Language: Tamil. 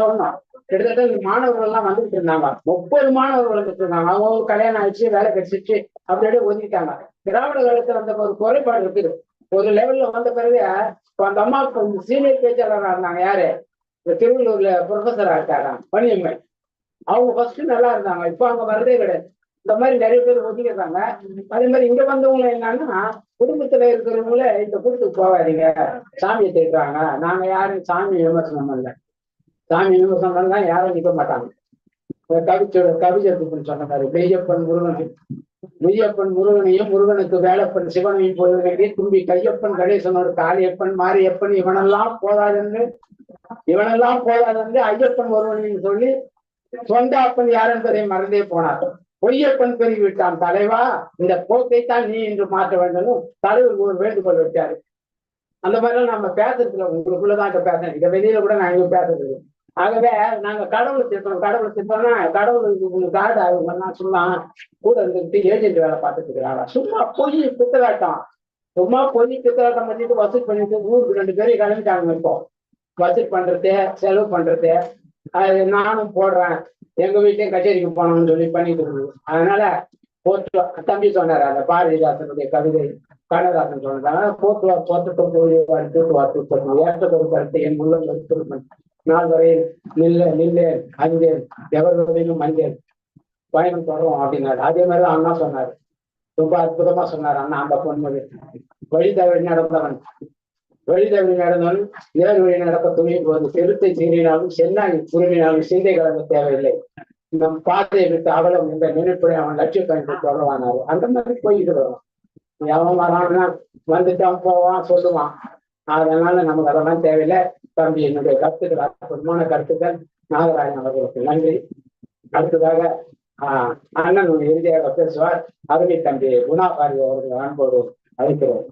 சொன்னோம். கிட்டத்தட்ட இந்த மாணவர்கள் எல்லாம் வந்துட்டு இருந்தாங்க. முப்பது மாணவர்கள் வந்துட்டு இருந்தாங்க. அவங்க ஒரு கல்யாணம் ஆயிடுச்சு வேலை கிடைச்சிச்சு அப்படியே ஒதுக்கிட்டாங்க திராவிட காலத்துல அந்த ஒரு குறைபாடு இருக்குது ஒரு லெவல்ல வந்த பிறகு அந்த அம்மாவுக்கு சீனியர் பேச்சாளராக இருந்தாங்க யாரு? இந்த திருவள்ளூர்ல ப்ரொஃபஸரா இருக்காங்க பணியம்மை அவங்க ஃபர்ஸ்ட் நல்லா இருந்தாங்க. இப்ப அவங்க வர்றதே கிடையாது. இந்த மாதிரி நிறைய பேர் ஒதுக்கிறாங்க அதே மாதிரி இங்க வந்தவங்க என்னன்னா குடும்பத்துல இருக்கிறவங்கள இந்த கூட்டத்துக்கு போகாதீங்க. சாமியை தேடுறாங்க. நாங்க யாரும் சாமி விமர்சனம் இல்லை சாமி என்ன பண்ணா யாரும் நிற்க மாட்டாங்க. கவிச்சோட கவிஞருக்கு சொன்ன மாதிரி மெய்யப்பன் முருகன் மெய்யப்பன் முருகனையும் முருகனுக்கு வேலப்பன் சிவனையும் போய் தும்பி கையப்பன் கணேசனோட காளியப்பன் மாரியப்பன் இவனெல்லாம் போதாதுன்னு இவனெல்லாம் போதாதுன்னு ஐயப்பன் ஒருவனையும் சொல்லி சொந்த அப்பன் யார் என்பதை மறந்தே போனார். பொய்யப்பன் பெருகிவிட்டான் தலைவா இந்த போக்கைத்தான் நீ இன்று மாற்ற வேண்டும் தலைவர் ஒரு வேண்டுகோள் விட்டாரு. அந்த மாதிரிலாம் நம்ம பேசுறதுல உங்களுக்குள்ளதான் பேசுறேன். இதை வெளியில கூட நான் இங்க பேசுறது ஆகவே நாங்க கடவுளை திட்டோம் கடவுளை திட்டோம்னா கடவுளுக்கு உங்களுக்கு காடு அவங்க சொல்லலாம் கூட இருந்துட்டு ஏஜென்ட் வேலை பார்த்துட்டு இருக்கிறாங்க சும்மா பொய் குத்தலாட்டம். சும்மா பொய் குத்தலாட்டம் பண்ணிட்டு வசூல் பண்ணிட்டு ஊருக்கு ரெண்டு பேரும் கிளம்பிட்டாங்க இப்போ. வசூல் பண்றது செலவு பண்றது. அது நானும் போடுறேன். எங்க வீட்லயும் கச்சேரிக்கு போனோம்னு சொல்லி பண்ணிட்டு இருக்குது அதனால போட்டு தம்பி சொன்னார் அந்த பாரதிதாசனுடைய கவிதை கண்ணதாசன் சொன்னதால போத்துவார் போத்துட்டு போய் தூட்டுவார் தூட்டு ஏற்ற கருத்து என் உள்ளம் நாள் வரையில் நில்ல நில்லேன் அஞ்சேன் எவர்களும் மஞ்சேன் பயணம் தொடரும் அப்படின்னாரு. அதே மாதிரிதான் அண்ணா சொன்னார். ரொம்ப அற்புதமா சொன்னார் அண்ணா அந்த பொன்மொழி வழி தவறி நடந்தவன். வழி தவறி நடந்தவன் நேர் வழி நடக்க துணியும் போது செலுத்தை சீறினாலும் சென்னாய் குருவினாலும் சிந்தை கலந்து தேவையில்லை. நம் பாதையை விட்டு அவலம் இந்த நினைப்புடைய அவன் லட்சிய பயணத்தை தொடர்வானாரு. அந்த மாதிரி போயிட்டு வரும். எவன் வரான்னா வந்துட்டான் போவான் சொல்லுவான். அதனால நமக்கு அதெல்லாம் தேவையில்லை. தம்பி என்னுடைய கருத்துக்கள் அற்புதமான கருத்துக்கள் நாகராயன் அவர்களுக்கு நன்றி. அடுத்ததாக ஆஹ் அண்ணன் இறுதியாக பேசுவார் அருமை தம்பி குணாபாரி அவர்கள் அன்போடு அழைக்கிறோம்.